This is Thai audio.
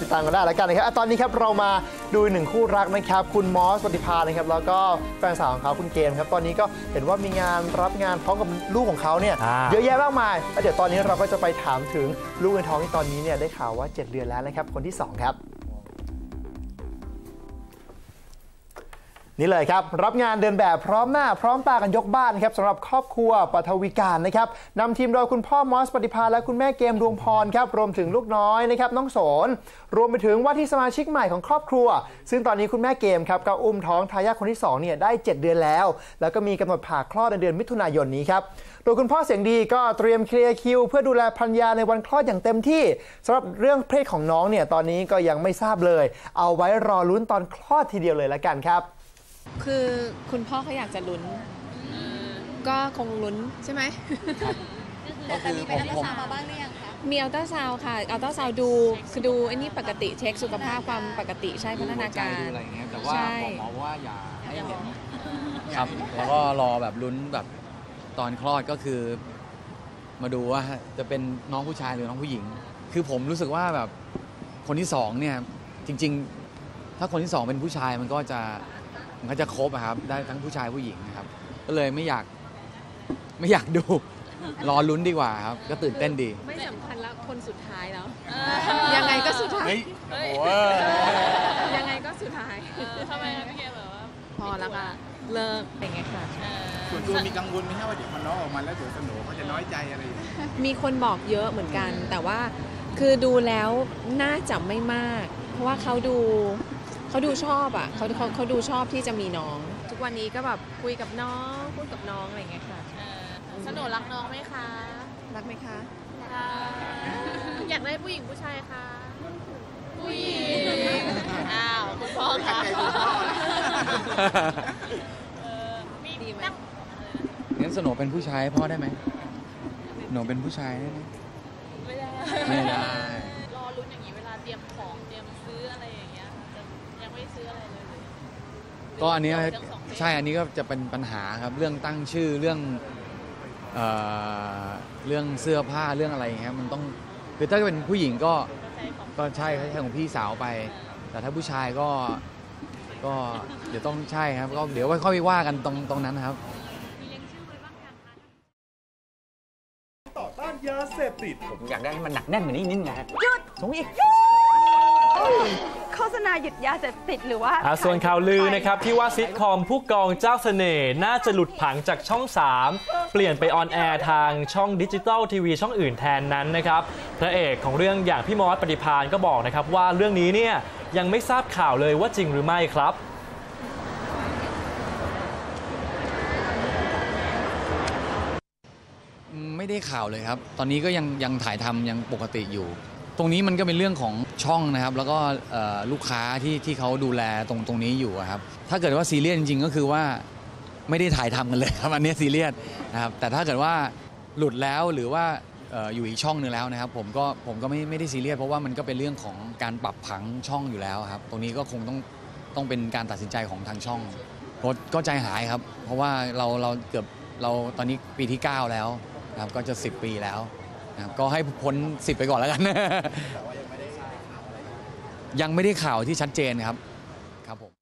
ติดตามกันได้แล้วกันนะครับอะตอนนี้ครับเรามาดูอีกหนึ่งคู่รักนะครับ คุณมอสปฏิภานะครับ แล้วก็แฟนสาวของเขาคุณเกมครับ ตอนนี้ก็เห็นว่ามีงานรับงานพร้อมกับลูกของเขาเนี่ยอ่าเยอะแยะมากมายแล้วเดี๋ยวตอนนี้เราก็จะไปถามถึงลูกในท้องที่ตอนนี้เนี่ยได้ข่าวว่า 7 เดือนแล้วนะครับคนที่สองครับ นี่เลยครับ รับงานเดินแบบพร้อมหน้าพร้อมตากันยกบ้านครับสำหรับครอบครัวปฐวีการนะครับนำทีมโดยคุณพ่อมอสปฏิภาและคุณแม่เกมดวงพรครับรวมถึงลูกน้อยนะครับน้องโสน รวมไปถึงว่าที่สมาชิกใหม่ของครอบครัว ซึ่งตอนนี้คุณแม่เกมครับก็อุ้มท้องทายาทคนที่2เนี่ยได้ 7 เดือนแล้ว แล้วก็มีกำหนดผ่าคลอดในเดือนมิถุนายนนี้ครับโดยคุณพ่อเสียงดีก็เตรียมเคลียร์คิว เพื่อดูแลภรรยาในวันคลอดอย่างเต็มที่สำหรับเรื่องเพศของน้องเนี่ยตอนนี้ก็ยังไม่ทราบเลย เอาไว้รอลุ้นตอนคลอดทีเดียวเลยละกันครับ คือคุณพ่อเขาอยากจะลุ้น ก็คงลุ้นใช่ไหม ก็คือมีไปอัลตราซาวน์มาบ้างหรือยังคะมีอัลตราซาวด์ค่ะ อัลตราซาวด์ดูคือดูไอ้นี่ปกติเช็คสุขภาพความปกติใช่พัฒนาการดูอะไรอย่างเงี้ยแต่ว่าใช่ หมอว่าอย่าให้เห็นครับ แล้วก็รอแบบลุ้นแบบตอนคลอดก็คือ มาดูว่าจะเป็นน้องผู้ชายหรือน้องผู้หญิง คือผมรู้สึกว่าแบบคนที่สองเนี่ยจริง ๆ ถ้าคนที่สองเป็นผู้ชายมันก็จะ มันก็จะครบอะครับ ได้ทั้งผู้ชายผู้หญิงนะครับ ก็เลยไม่อยากไม่อยากดู รอลุ้นดีกว่าครับ ก็ตื่นเต้นดี ไม่สำคัญแล้วคนสุดท้ายแล้ว ยังไงก็สุดท้าย เฮ้ยโอ้โหยังไงก็สุดท้าย ทำไมคะพี่เกมแบบว่าพอแล้วค่ะเลิกเป็นไงค่ะ ส่วนตัวมีกังวลไหมฮะว่าเดี๋ยวพอน้องออกมาแล้วเดี๋ยวสโหนเขาจะน้อยใจอะไรอย่างเงี้ยมีคนบอกเยอะเหมือนกัน แต่ว่าคือดูแล้วน่าจะไม่มาก เพราะว่าเขาดู เขาดูชอบอะเขาเขาเขาดูชอบที่จะมีน้อง ทุกวันนี้ก็แบบคุยกับน้องพูดกับน้องอะไรอย่างเงี้ยค่ะสนุรักน้องไหมคะ รักไหมคะอยากได้ผู้หญิงผู้ชายคะผู้หญิงอ้าวคุณพ่อคะใจคุณพ่อนะเออมีดีไหมตั้งงั้นสโหนเป็นผู้ชายให้พ่อได้ไหมหนูเป็นผู้ชายได้ไหมไม่ได้ไม่ได้ ก็อันนี้ใช่อันนี้ก็จะเป็นปัญหาครับเรื่องตั้งชื่อเรื่องเอ่อเรื่องเสื้อผ้าเรื่องอะไรอย่างเงี้ยมันต้องคือถ้าเป็นผู้หญิงก็ก็ใช่ใช่ของพี่สาวไป แต่ถ้าผู้ชายก็ก็เดี๋ยวต้องใช่ครับก็เดี๋ยวค่อยๆว่ากันตรงตรงนั้นนะครับ ต่อต้านยาเสพติด ผมอยากได้ให้มันหนักแน่นกว่านี้นิดนะฮะสูงอีก โฆษณาหยุดยาเสพติดหรือว่าอ่าส่วนข่าวลือนะครับที่ว่าซิทคอมผู้กองเจ้าเสน่ห์น่าจะหลุดผังจากช่อง 3 เปลี่ยนไปออนแอร์ทางช่องดิจิตอลทีวีช่องอื่นแทนนั้นนะครับพระเอกของเรื่องอย่างพี่มอสปฏิพานก็บอกนะครับว่าเรื่องนี้เนี่ยยังไม่ทราบข่าวเลยว่าจริงหรือไม่ครับอืมไม่ได้ข่าวเลยครับ ตอนนี้ก็ยังยังถ่ายทำยังปกติอยู่ ตรงนี้มันก็เป็นเรื่องของช่องนะครับ แล้วก็ลูกค้าที่ที่เขาดูแลตรงตรงนี้อยู่ครับ ถ้าเกิดว่าซีเรียสจริงๆ ก็คือว่าไม่ได้ถ่ายทำกันเลยครับอันนี้ซีเรียสนะครับ แต่ถ้าเกิดว่าหลุดแล้วหรือว่าอออยู่อีกช่องหนึ่งแล้วนะครับ ผมก็ผมก็ไม่ไม่ได้ซีเรียสเพราะว่ามันก็เป็นเรื่องของการปรับผังช่องอยู่แล้วครับ ตรงนี้ก็คงต้องต้องเป็นการตัดสินใจของทางช่องก็ก็ใจหายครับ เพราะว่าเราเราเกือบเราตอนนี้ปีที่ 9 แล้วนะครับก็จะ 10 ปีแล้ว นะครับก็ให้พ้นสิบไปก่อนแล้วกัน ยังไม่ได้ข่าวที่ชัดเจนครับครับผม